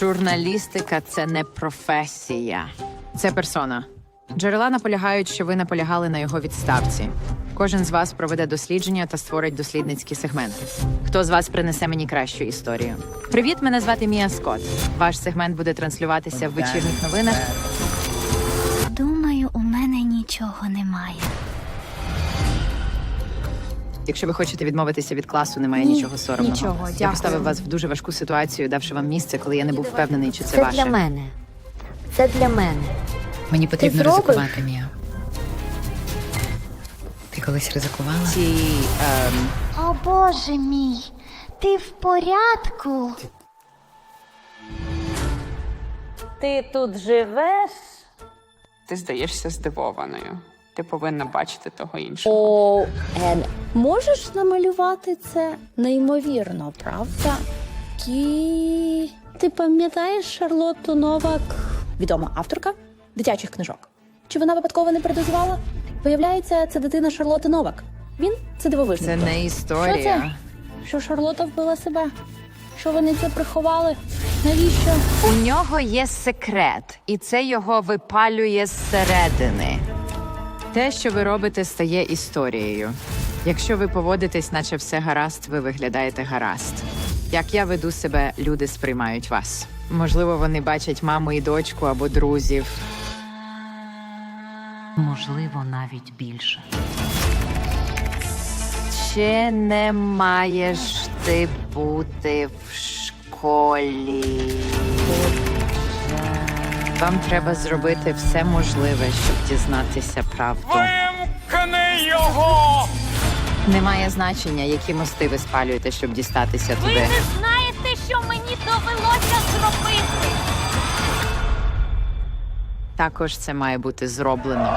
Журналістика це не професія. Це персона. Джерела наполягають, що ви наполягали на його відставці. Кожен з вас проведе дослідження та створить дослідницький сегмент. Хто з вас принесе мені кращу історію? Привіт, мене звати Мія Скотт. Ваш сегмент буде транслюватися в вечірніх новинах. Думаю, у мене нічого немає. Якщо ви хочете відмовитися від класу, немає Ні, нічого соромного. нічого, Я дякую. поставив вас в дуже важку ситуацію, давши вам місце, коли я не був впевнений, чи це, Це ваше. для мене. Це для мене. Мені потрібно зробиш? ризикувати, Мія. Ти колись ризикувала? Ці ем, О боже мій, ти в порядку? Ти тут живеш? Ти здаєшся здивованою. Ти повинна бачити того іншого. О, Ен, можеш намалювати це неймовірно, правда? Кі... Ти пам'ятаєш Шарлотту Новак, відома авторка дитячих книжок? Чи вона випадково не передозувала? Виявляється, це дитина Шарлоти Новак. Він це дивовижний. це хто. не Що історія. це? Що Шарлота вбила себе? Що вони це приховали? Навіщо? У нього є секрет, і це його випалює зсередини. Те, що ви робите, стає історією. Якщо ви поводитесь, наче все гаразд, ви виглядаєте гаразд. Як я веду себе, люди сприймають вас. Можливо, вони бачать маму і дочку або друзів. можливо, навіть більше. Ще не маєш ти бути в школі. Вам треба зробити все можливе, щоб дізнатися правду. Вимкни його! Немає значення, які мости ви спалюєте, щоб дістатися Ви туди. не знаєте, що мені довелося зробити. Також це має бути зроблено.